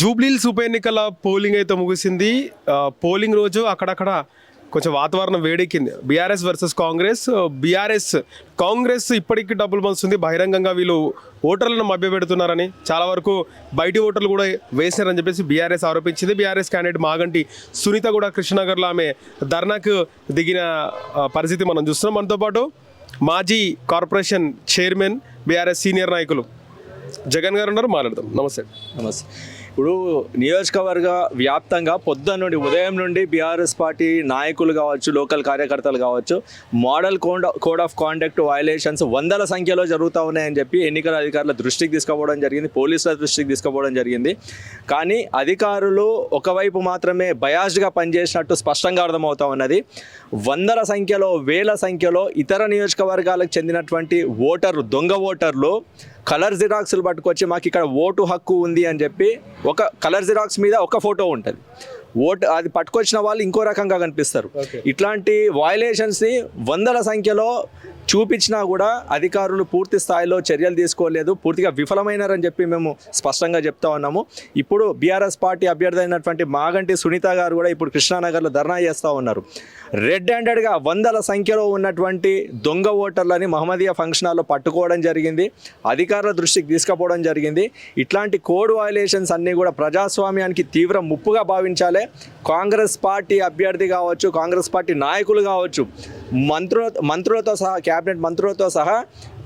జూబ్లీల్స్ ఉప ఎన్నికల పోలింగ్ అయితే ముగిసింది. పోలింగ్ రోజు అక్కడక్కడ కొంచెం వాతావరణం వేడెక్కింది. BRS versus Congress. BRS Congress ఇప్పటికీ డబ్బులు పంచుతుంది. బహిరంగంగా వీళ్ళు ఓటర్లను మభ్యపెడుతున్నారని చాలా వరకు బయటి ఓటర్లు కూడా వేసినారని చెప్పేసి బీఆర్ఎస్ ఆరోపించింది. బీఆర్ఎస్ క్యాండిడేట్ మాగంటి సునీత కూడా కృష్ణనగర్లో ఆమె ధర్నాకు దిగిన పరిస్థితి మనం చూస్తున్నాం. మనతో పాటు మాజీ కార్పొరేషన్ చైర్మన్ బీఆర్ఎస్ సీనియర్ నాయకులు జగన్ గారు ఉన్నారు. మాట్లాడదాం. నమస్తే. నమస్తే. ఇప్పుడు నియోజకవర్గ వ్యాప్తంగా పొద్దున్న నుండి ఉదయం నుండి బీఆర్ఎస్ పార్టీ నాయకులు కావచ్చు లోకల్ కార్యకర్తలు కావచ్చు model code code of conduct violations వందల సంఖ్యలో జరుగుతూ ఉన్నాయని చెప్పి ఎన్నికల అధికారుల దృష్టికి తీసుకుపోవడం జరిగింది పోలీసుల దృష్టికి తీసుకుపోవడం జరిగింది. కానీ అధికారులు ఒకవైపు మాత్రమే బయాస్డ్గా పనిచేసినట్టు స్పష్టంగా అర్థమవుతా ఉన్నది. వందల సంఖ్యలో వేల సంఖ్యలో ఇతర నియోజకవర్గాలకు చెందినటువంటి ఓటర్లు దొంగ ఓటర్లు కలర్ జిరాక్స్లు పట్టుకొచ్చి మాకు ఇక్కడ ఓటు హక్కు ఉంది అని చెప్పి ఒక కలర్ జిరాక్స్ మీద ఒక ఫోటో ఉంటుంది. ఓటు అది పట్టుకొచ్చిన వాళ్ళు ఇంకో రకంగా కనిపిస్తారు. ఇట్లాంటి వయలేషన్స్ని వందల సంఖ్యలో చూపించినా కూడా అధికారులు పూర్తి స్థాయిలో చర్యలు తీసుకోలేదు పూర్తిగా విఫలమైనారని చెప్పి మేము స్పష్టంగా చెప్తా ఉన్నాము. ఇప్పుడు బీఆర్ఎస్ పార్టీ అభ్యర్థి అయినటువంటి మాగంటి సునీత గారు కూడా ఇప్పుడు కృష్ణానగర్లో ధర్నా చేస్తూ ఉన్నారు. రెడ్ హ్యాండెడ్గా వందల సంఖ్యలో ఉన్నటువంటి దొంగ ఓటర్లని మహమ్మదీయ ఫంక్షన్ హాల్లో పట్టుకోవడం జరిగింది అధికారుల దృష్టికి తీసుకుపోవడం జరిగింది. ఇట్లాంటి కోడ్ వయలేషన్స్ అన్నీ కూడా ప్రజాస్వామ్యానికి తీవ్ర ముప్పుగా భావించాలి. కాంగ్రెస్ పార్టీ అభ్యర్థి కావచ్చు కాంగ్రెస్ పార్టీ నాయకులు కావచ్చు మంత్రుల మంత్రులతో సహా క్యాబినెట్ మంత్రులతో సహా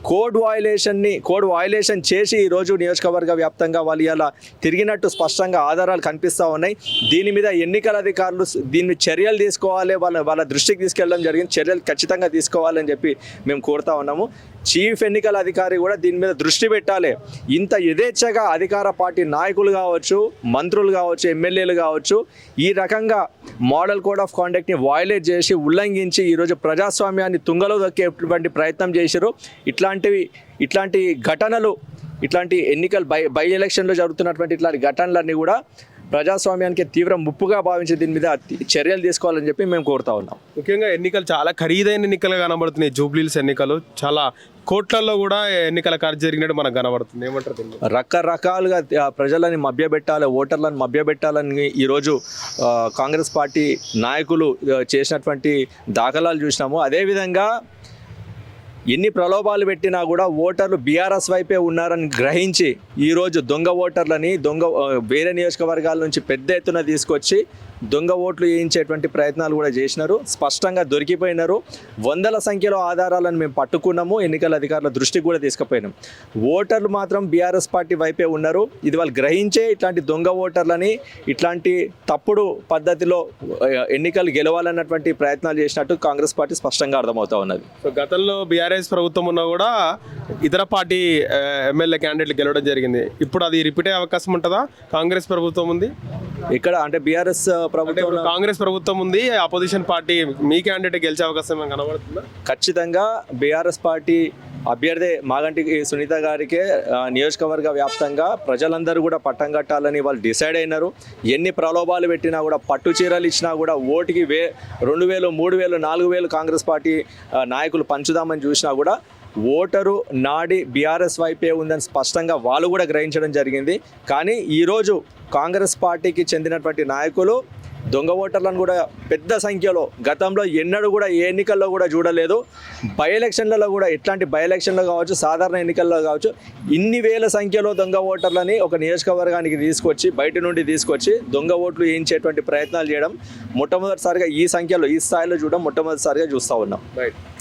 కోడ్ వాయులేషన్ని కోడ్ వాయులేషన్ చేసి ఈరోజు నియోజకవర్గ వ్యాప్తంగా వాళ్ళు ఇలా తిరిగినట్టు స్పష్టంగా ఆధారాలు కనిపిస్తూ ఉన్నాయి. దీని మీద ఎన్నికల అధికారులు దీన్ని చర్యలు తీసుకోవాలి వాళ్ళ వాళ్ళ దృష్టికి తీసుకెళ్ళడం జరిగింది. చర్యలు ఖచ్చితంగా తీసుకోవాలని చెప్పి మేము కోరుతా ఉన్నాము. చీఫ్ ఎన్నికల అధికారి కూడా దీని మీద దృష్టి పెట్టాలి. ఇంత యథేచ్ఛగా అధికార పార్టీ నాయకులు కావచ్చు మంత్రులు కావచ్చు ఎమ్మెల్యేలు కావచ్చు ఈ రకంగా మోడల్ కోడ్ ఆఫ్ కాండక్ట్ని వయలేట్ చేసి ఉల్లంఘించి ఈరోజు ప్రజాస్వామ్యాన్ని తుంగలో దొక్కేటువంటి ప్రయత్నం చేశారు. ఇట్లాంటివి ఇట్లాంటి ఘటనలు ఇట్లాంటి ఎన్నికలు బై బై ఎలక్షన్లో జరుగుతున్నటువంటి ఇట్లాంటి ఘటనలన్నీ కూడా ప్రజాస్వామ్యానికి తీవ్ర ముప్పుగా భావించి దీని మీద చర్యలు తీసుకోవాలని చెప్పి మేము కోరుతా ఉన్నాం. ముఖ్యంగా ఎన్నికలు చాలా ఖరీదైన ఎన్నికలు కనబడుతున్నాయి. జూబ్లీల్స్ ఎన్నికలు చాలా కోట్లలో కూడా ఎన్నికల ఖర్చు జరిగినట్టు మనకు కనబడుతుంది. ఏమంటారు? రకరకాలుగా ప్రజలని మభ్యపెట్టాలి ఓటర్లను మభ్యపెట్టాలని ఈరోజు కాంగ్రెస్ పార్టీ నాయకులు చేసినటువంటి దాఖలాలు చూసినాము. అదేవిధంగా ఎన్ని ప్రలోభాలు పెట్టినా కూడా ఓటర్లు బీఆర్ఎస్ వైపే ఉన్నారని గ్రహించి ఈరోజు దొంగ ఓటర్లని దొంగ వేరే నియోజకవర్గాల నుంచి పెద్ద ఎత్తున తీసుకొచ్చి దొంగ ఓట్లు వేయించేటువంటి ప్రయత్నాలు కూడా చేసినారు. స్పష్టంగా దొరికిపోయినారు. వందల సంఖ్యలో ఆధారాలను మేము పట్టుకున్నాము. ఎన్నికల అధికారుల దృష్టికి కూడా తీసుకుపోయినాం. ఓటర్లు మాత్రం బీఆర్ఎస్ పార్టీ వైపే ఉన్నారు. ఇది వాళ్ళు గ్రహించే ఇట్లాంటి దొంగ ఓటర్లని ఇట్లాంటి తప్పుడు పద్ధతిలో ఎన్నికలు గెలవాలన్నటువంటి ప్రయత్నాలు చేసినట్టు కాంగ్రెస్ పార్టీ స్పష్టంగా అర్థమవుతా ఉన్నది. సో గతంలో బీఆర్ఎస్ ప్రభుత్వం ఉన్నా కూడా ఇతర పార్టీ ఎమ్మెల్యే క్యాండిడేట్లు గెలవడం జరిగింది. ఇప్పుడు అది రిపీట్ అయ్యే అవకాశం ఉంటుందా? కాంగ్రెస్ ప్రభుత్వం ఉంది. ఇక్కడ అంటే బీఆర్ఎస్ ప్రభుత్వం కాంగ్రెస్ ప్రభుత్వం ఉంది అపోజిషన్ పార్టీ మీ క్యాండిడేట్ గెలిచే అవకాశం కనబడుతుందా? ఖచ్చితంగా బీఆర్ఎస్ పార్టీ అభ్యర్థి మాగంటి సునీత గారికే నియోజకవర్గ వ్యాప్తంగా ప్రజలందరూ కూడా పట్టం కట్టాలని వాళ్ళు డిసైడ్ అయినారు. ఎన్ని ప్రలోభాలు పెట్టినా కూడా పట్టు చీరలు ఇచ్చినా కూడా ఓటుకి వే రెండు వేలు మూడు వేలు నాలుగు వేలు కాంగ్రెస్ పార్టీ నాయకులు పంచుదామని చూసినా కూడా ఓటరు నాడి బీఆర్ఎస్ వైపే ఉందని స్పష్టంగా వాళ్ళు కూడా గ్రహించడం జరిగింది. కానీ ఈరోజు కాంగ్రెస్ పార్టీకి చెందినటువంటి నాయకులు దొంగ ఓటర్లను కూడా పెద్ద సంఖ్యలో గతంలో ఎన్నడూ కూడా ఏ ఎన్నికల్లో కూడా చూడలేదు. బై ఎలక్షన్లలో కూడా ఎట్లాంటి బై ఎలక్షన్లో కావచ్చు సాధారణ ఎన్నికల్లో కావచ్చు ఇన్ని వేల సంఖ్యలో దొంగ ఓటర్లని ఒక నియోజకవర్గానికి తీసుకొచ్చి బయట నుండి తీసుకొచ్చి దొంగ ఓట్లు వేయించేటువంటి ప్రయత్నాలు చేయడం మొట్టమొదటిసారిగా ఈ సంఖ్యలో ఈ స్థాయిలో చూడడం మొట్టమొదటిసారిగా చూస్తూ ఉన్నాం. Right